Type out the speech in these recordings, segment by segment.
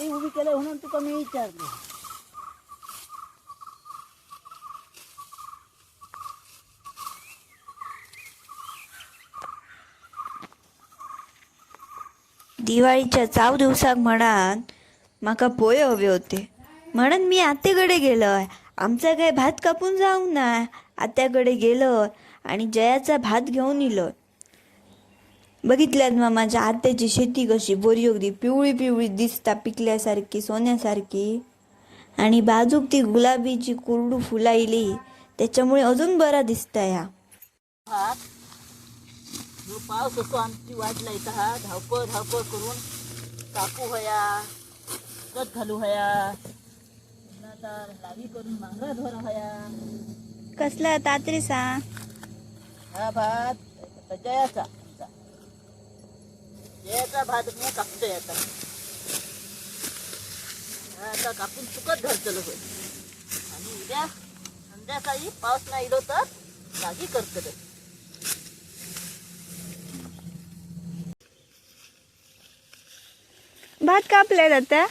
गाडी उभी केली म्हणून तुका मी विचारले. दिवाळीच्या चाव दिवसाक म्हणान माका पोहे हवे होते. म्हणून मी आत्याकडे गेलोय. आमचा काय भात कापून जाऊ ना. आत्याकडे गेलो आणि जयाचा भात घेऊन इलोय. बघितल्यात मग माझ्या आत्याची शेती कशी? बरी अगदी पिवळी पिवळी दिसता पिकल्यासारखी सोन्यासारखी. आणि बाजूक ती गुलाबीची कुरडू फुलायली. त्याच्यामुळे अजून बरा दिसता या. पावस असो आमची वाट लायता हा धावपळ धावपळ करून कापू हया खत घालू हया. लावी करून मांगरा धर हया. कसला तात्री सांग हा भात जयाचा याचा भात मी कापतो आता आता कापून चुकत धरतलं होय आणि उद्या संध्याकाळी पाऊस नाही इलो तर जागी करतलं भात कापल्या जाता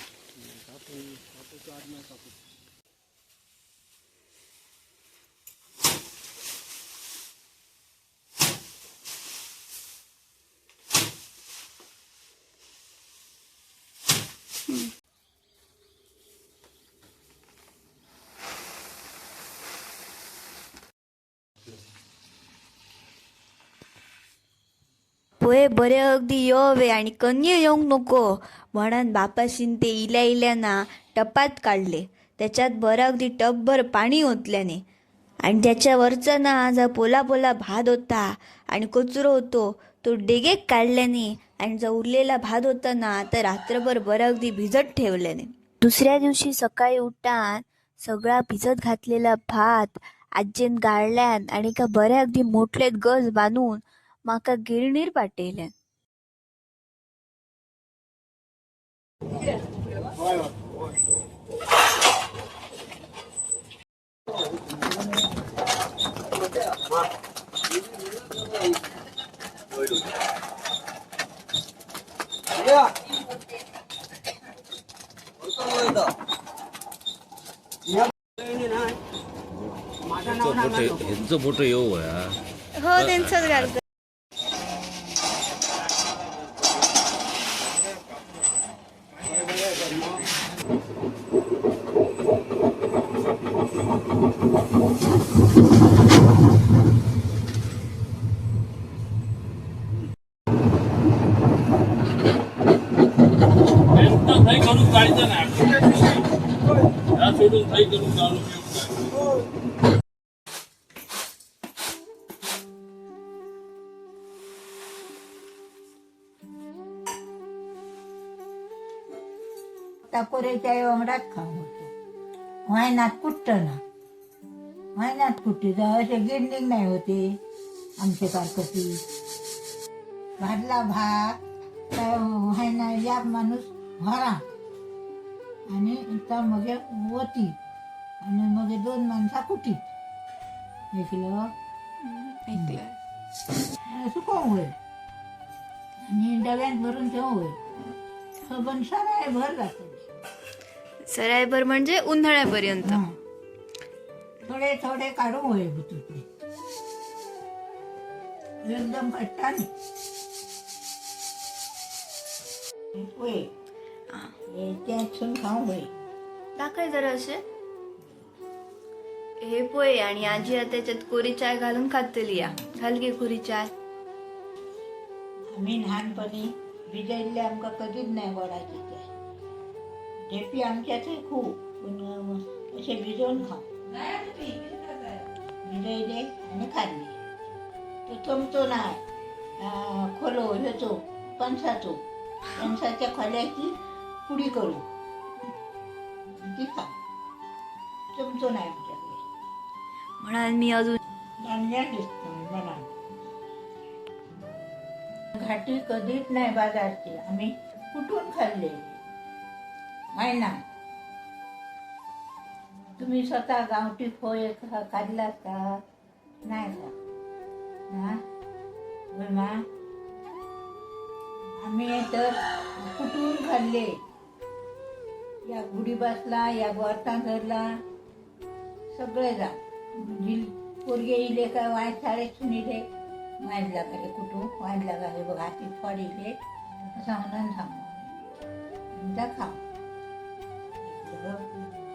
पोहे बरे अगदी येवे आणि कन्ये येऊक नको म्हणून बापाशीन ते इल्या इल्याना टपात काढले. त्याच्यात बरं अगदी टपभर पाणी ओतल्याने. आणि त्याच्यावरचा ना जा पोला पोला भात होता आणि कचरो होतो. तो डेगे काढल्याने आणि जो उरलेला भात होता ना तर रात्रभर बरं अगदी भिजत ठेवल्याने. दुसऱ्या दिवशी सकाळी उठान सगळा भिजत घातलेला भात आज्जेन गाळल्यान आणि का बऱ्या अगदी मोठलेत गज बांधून माका गिरणीर पाठयल्यान ह्यांचं फोटो येऊ या हो त्यांचंच घालतो काही करून जायचं नाही या सोडून काही करून जाणं टाकोरेच्या वांगडात खाऊ होतो वायनात कुट्ट ना वायनात कुट्टी असे गिरणी नाही होते आमचे कारकती भाजला भात काय व्हायना या माणूस भरा आणि इथं मग वती आणि मग दोन माणसा कुटीत ऐकलं आणि सुकवून होईल आणि डब्यात भरून ठेव होईल सबन सारा भर जातो सरायभर म्हणजे उन्हाळ्यापर्यंत. हं. थोडे थोडे काढू होय एकदम नाही होय. हे. त्यातून खाऊ होय. दाखय जरा असे. हे पोहे आणि आजी आता त्याच्यात कोरी चाय घालून खातली या. घाल घे कोरी चाय. आम्ही लहानपणी भिजयले आमका कधीच नाही गोडाची चाय ढेपी आमच्याच खूप पण असे भिजवून खाऊ भिजयले आणि खाल्ले तो चमचो नाही. खोलो ह्याचो पणसाचो पणसाच्या खोल्याची पुडी करू. ती खा. चमचो नाही आमच्याकडे. म्हणून मी अजून नांग्या दिसतो मला घाटी कधीच नाही बाजारची. आम्ही कुठून खाल्ले? आहे ना. तुम्ही स्वतः गावठी फोय खा- खाल्लात का? नाही का? ना. मा आम्ही तर कुठून खाल्ले? या गुढी बसला या गोरता धरला सगळे जा. जिल पोरगे इले काय वाय शाळेत सुनीले वाईट लागाले कुठून? वाईट लागाले बघा ती फळ इले. असं म्हणून जा खा 怎么样